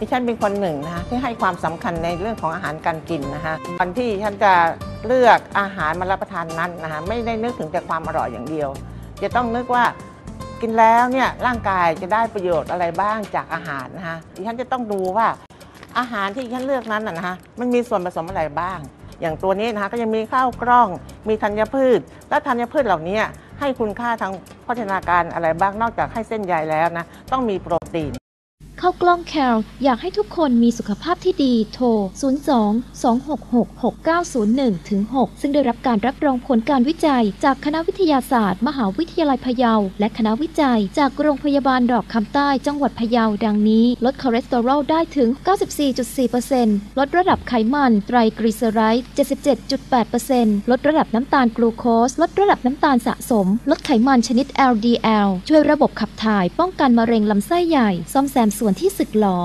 ดิฉันเป็นคนหนึ่งนะคะที่ให้ความสำคัญในเรื่องของอาหารการกินนะคะก่อนที่ฉันจะเลือกอาหารมารับประทานนั้นนะคะไม่ได้นึกถึงแต่ความอร่อยอย่างเดียว จะต้องนึกว่ากินแล้วเนี่ยร่างกายจะได้ประโยชน์อะไรบ้างจากอาหารนะคะดิฉันจะต้องดูว่าอาหารที่ฉันเลือกนั้นนะคะมันมีส่วนผสมอะไรบ้าง อย่างตัวนี้นะคะก็ยังมีข้าวกล้อง มีธัญพืช และธัญพืชเหล่านี้ให้คุณค่าทางโภชนาการอะไรบ้างนอกจากให้เส้นใยแล้วนะต้องมีโปรตีน ข้ากล้องแคลอยากให้ทุกคนมีสุขภาพที่ดีโทร 02 266 6901ถึง6ซึ่งได้รับการรับรองผลการวิจัย จากคณะวิทยาศาสตร์ มหาวิทยาลัยพะเยา และคณะวิจัย จากโรงพยาบาลดอกคำใต้จังหวัดพะเยาดังนี้ ลดคอเลสเตอรอลได้ถึง 94.4%ลดระดับไขมัน ไตรกลีเซอไรด์77.8%ลดระดับน้ำตาลกลูโคส ลดระดับน้ำตาลสะสม ลดไขมันชนิด LDL ช่วยระบบขับถ่ายป้องกันมะเร็งลำไส้ใหญ่ ซ่อมแซมส่วนที่สึกหรอ